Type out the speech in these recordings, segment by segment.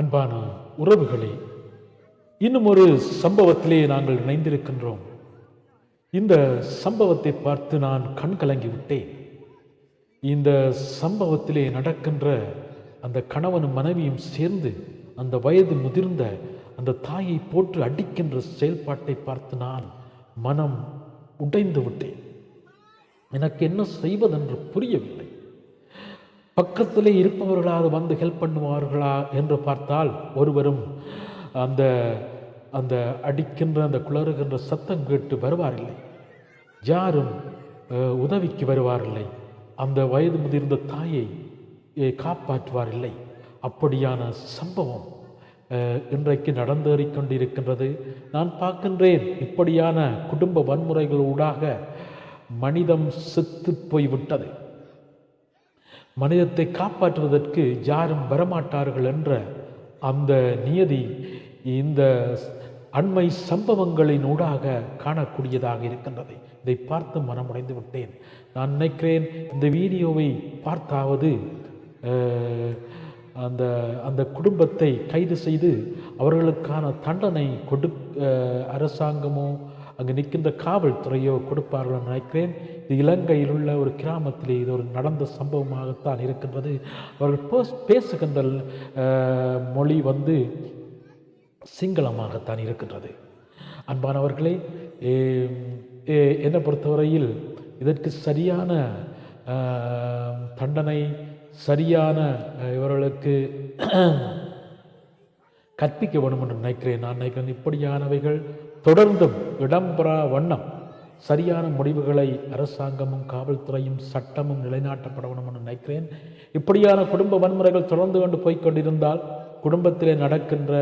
அன்பான உறவுகளே இன்னும் ஒரு சம்பவத்திலே நாங்கள் இணைந்திருக்கின்றோம். இந்த சம்பவத்தை பார்த்து நான் கண் கலங்கி விட்டேன். இந்த சம்பவத்திலே நடக்கின்ற அந்த கணவனும் மனைவியும் சேர்ந்து அந்த வயது முதிர்ந்த அந்த தாயை போட்டு அடிக்கின்ற செயல்பாட்டை பார்த்து நான் மனம் உடைந்து விட்டேன். எனக்கு என்ன செய்வதென்று புரியவில்லை. பக்கத்தில் இருப்பவர்களாவது வந்து ஹெல்ப் பண்ணுவார்களா என்று பார்த்தால் ஒருவரும் அந்த அந்த அடிக்கின்ற அந்த குளறுகின்ற சத்தம் கேட்டு வருவாரில்லை. யாரும் உதவிக்கு வருவாரில்லை. அந்த வயது முதிர்ந்த தாயை காப்பாற்றுவாரில்லை. அப்படியான சம்பவம் இன்றைக்கு நடந்தேறிக் கொண்டிருக்கின்றது. நான் பார்க்கின்றேன் இப்படியான குடும்ப வன்முறைகள் ஊடாக மனிதம் செத்து போய்விட்டது. மனிதத்தை காப்பாற்றுவதற்கு யாரும் வரமாட்டார்கள் என்ற அந்த நியதி இந்த அண்மை சம்பவங்களின் ஊடாக காணக்கூடியதாக இருக்கின்றது. இதை பார்த்து மனமுடைந்து விட்டேன். நான் நினைக்கிறேன் இந்த வீடியோவை பார்த்தாவது அந்த அந்த குடும்பத்தை கைது செய்து அவர்களுக்கான தண்டனை கொடு அரசாங்கமோ அங்கு நிற்கின்ற காவல்துறையோ கொடுப்பார்கள் என்று நினைக்கிறேன். இது இலங்கையில் உள்ள ஒரு கிராமத்திலே இது ஒரு நடந்த சம்பவமாகத்தான் இருக்கின்றது. அவர்கள் பேசுகின்ற மொழி வந்து சிங்களமாகத்தான் இருக்கின்றது. அன்பானவர்களே என்னை பொறுத்தவரையில் இதற்கு சரியான தண்டனை சரியான இவர்களுக்கு கற்பிக்க வேண்டும் என்று நினைக்கிறேன். நான் நினைக்கிறேன் இப்படியானவைகள் தொடர்ந்தும் இடம்பெறா வண்ணம் சரியான முடிவுகளை அரசாங்கமும் காவல்துறையும் சட்டமும் நிலைநாட்டப்பட வேண்டும் என்று நினைக்கிறேன். இப்படியான குடும்ப வன்முறைகள் தொடர்ந்து கொண்டு போய்கொண்டிருந்தால் குடும்பத்திலே நடக்கின்ற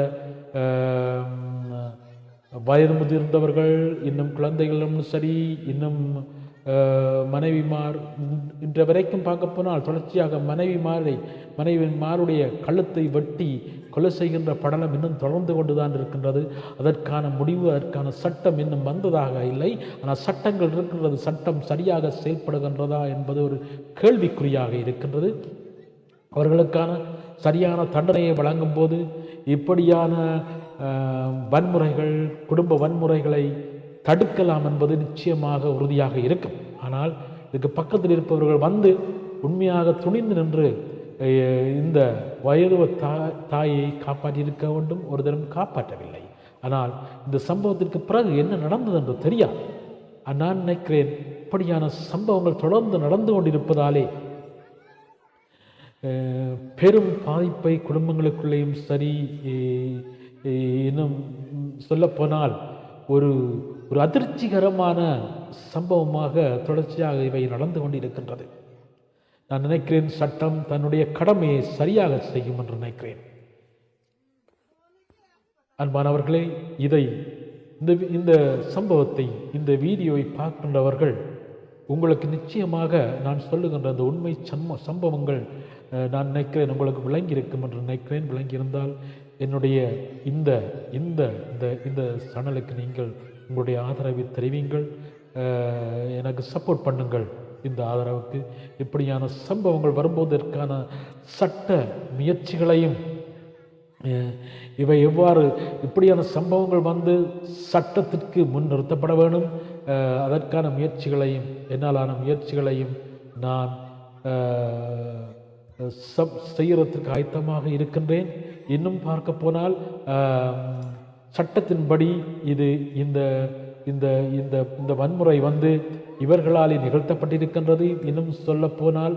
வயது முதிர்ந்தவர்கள் இன்னும் குழந்தைகளும் சரி இன்னும் மனைவிமார் இன்- இன்று வரைக்கும் பார்க்க போனால் தொடர்ச்சியாக மனைவிமாரை மனைவிமாருடைய கழுத்தை வெட்டி கொலை செய்கின்ற படலம் இன்னும் தொடர்ந்து கொண்டுதான் இருக்கின்றது. அதற்கான முடிவு அதற்கான சட்டம் இன்னும் வந்ததாக இல்லை. ஆனால் சட்டங்கள் இருக்கின்றது. சட்டம் சரியாக செயல்படுகின்றதா என்பது ஒரு கேள்விக்குறியாக இருக்கின்றது. அவர்களுக்கான சரியான தண்டனையை வழங்கும்போது இப்படியான வன்முறைகள் குடும்ப வன்முறைகளை தடுக்கலாம் என்பது நிச்சயமாக உறுதியாக இருக்கும். ஆனால் இதுக்கு பக்கத்தில் இருப்பவர்கள் வந்து உண்மையாக துணிந்து நின்று இந்த வயது தாய் தாயை காப்பாற்றியிருக்க வேண்டும் ஒரு தரம் காப்பாற்றவில்லை. ஆனால் இந்த சம்பவத்திற்கு பிறகு என்ன நடந்தது என்று தெரியாது நான் நினைக்கிறேன் இப்படியான சம்பவங்கள் தொடர்ந்து நடந்து கொண்டிருப்பதாலே பெரும் பாதிப்பை குடும்பங்களுக்குள்ளேயும் சரி இன்னும் சொல்லப்போனால் ஒரு ஒரு அதிர்ச்சிகரமான சம்பவமாக தொடர்ச்சியாக இவை நடந்து கொண்டிருக்கின்றது. நான் நினைக்கிறேன் சட்டம் தன்னுடைய கடமையை சரியாக செய்யும் என்று நினைக்கிறேன். அன்பானவர்களே இதை இந்த இந்த சம்பவத்தை இந்த வீடியோவை பார்க்கின்றவர்கள் உங்களுக்கு நிச்சயமாக நான் சொல்லுகின்ற அந்த உண்மை சம்ம சம்பவங்கள் நான் நினைக்கிறேன் உங்களுக்கு விளங்கி இருக்கும் என்று நினைக்கிறேன். விளங்கியிருந்தால் என்னுடைய இந்த இந்த இந்த இந்த சனலுக்கு நீங்கள் உங்களுடைய ஆதரவை தெரிவிங்கள். எனக்கு சப்போர்ட் பண்ணுங்கள் இந்த ஆதரவுக்கு. இப்படியான சம்பவங்கள் வரும்போதற்கான சட்ட முயற்சிகளையும் இவை எவ்வாறு இப்படியான சம்பவங்கள் வந்து சட்டத்திற்கு முன் நிறுத்தப்பட அதற்கான முயற்சிகளையும் என்னாலான முயற்சிகளையும் நான் சப் செய்யறதுக்கு ஆயத்தமாக இருக்கின்றேன். இன்னும் பார்க்க போனால் சட்டத்தின்படி இது இந்த இந்த இந்த இந்த வன்முறை வந்து இவர்களாலே நிகழ்த்தப்பட்டிருக்கின்றது. இன்னும் சொல்லப்போனால்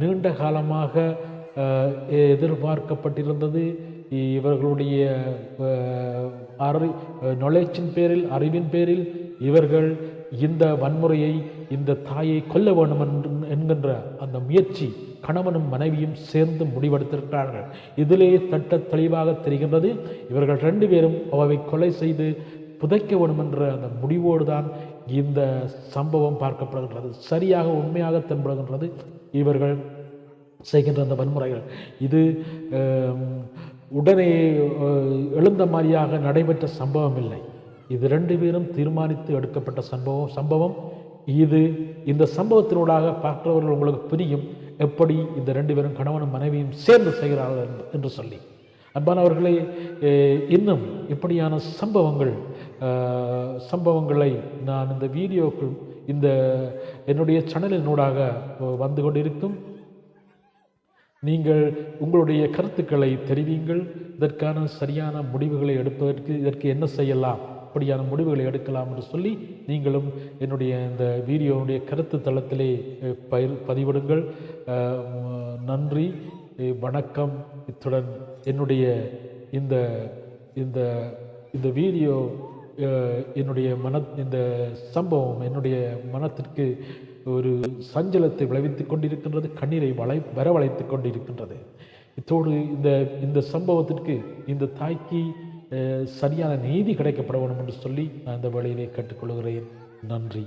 நீண்ட காலமாக எதிர்பார்க்கப்பட்டிருந்தது. இவர்களுடைய அறி நாலேஜின் பேரில் அறிவின் பேரில் இவர்கள் இந்த வன்முறையை இந்த தாயை கொல்ல வேண்டும் என்று என்கின்ற அந்த முயற்சி கணவனும் மனைவியும் சேர்ந்து முடிவெடுத்திருக்கிறார்கள். இதிலே தட்ட தெளிவாக தெரிகின்றது. இவர்கள் ரெண்டு பேரும் அவவை கொலை செய்து புதைக்க வேண்டும் என்ற அந்த முடிவோடு தான் இந்த சம்பவம் பார்க்கப்படுகின்றது. சரியாக உண்மையாக தென்படுகின்றது. இவர்கள் செய்கின்ற அந்த வன்முறைகள். இது உடனே எழுந்த மாதிரியாக நடைபெற்ற சம்பவம் இல்லை இது ரெண்டு பேரும் தீர்மானித்து எடுக்கப்பட்ட சம்பவம் சம்பவம். இது இந்த சம்பவத்தினூடாக பார்க்கிறவர்கள் உங்களுக்கு புரியும் எப்படி இந்த ரெண்டு பேரும் கணவனும் மனைவியும் சேர்ந்து செய்கிறார்கள் என்று- என்று சொல்லி. அன்பானவர்களே இன்னும் இப்படியான சம்பவங்கள் சம்பவங்களை நான் இந்த வீடியோக்குள் இந்த என்னுடைய சேனலினூடாக வந்து கொண்டிருக்கும். நீங்கள் உங்களுடைய கருத்துக்களை தெரிவிங்கள் இதற்கான சரியான முடிவுகளை எடுப்பதற்கு இதற்கு என்ன செய்யலாம்? அப்படியான முடிவுகளை எடுக்கலாம் என்று சொல்லி நீங்களும் என்னுடைய இந்த வீடியோனுடைய கருத்து தளத்திலே பயிர் பதிவிடுங்கள். நன்றி. வணக்கம். இத்துடன் என்னுடைய இந்த இந்த இந்த வீடியோ என்னுடைய மன இந்த சம்பவம் என்னுடைய மனத்திற்கு ஒரு சஞ்சலத்தை விளைவித்துக் கொண்டிருக்கின்றது கண்ணீரை வளை வரவழைத்து கொண்டிருக்கின்றது. இத்தோடு இந்த இந்த சம்பவத்திற்கு இந்த தாய்க்கு சரியான நீதி கிடைக்கப்பட வேண்டும் என்று சொல்லி நான் இந்த வேளையிலே கேட்டுக்கொள்கிறேன். நன்றி.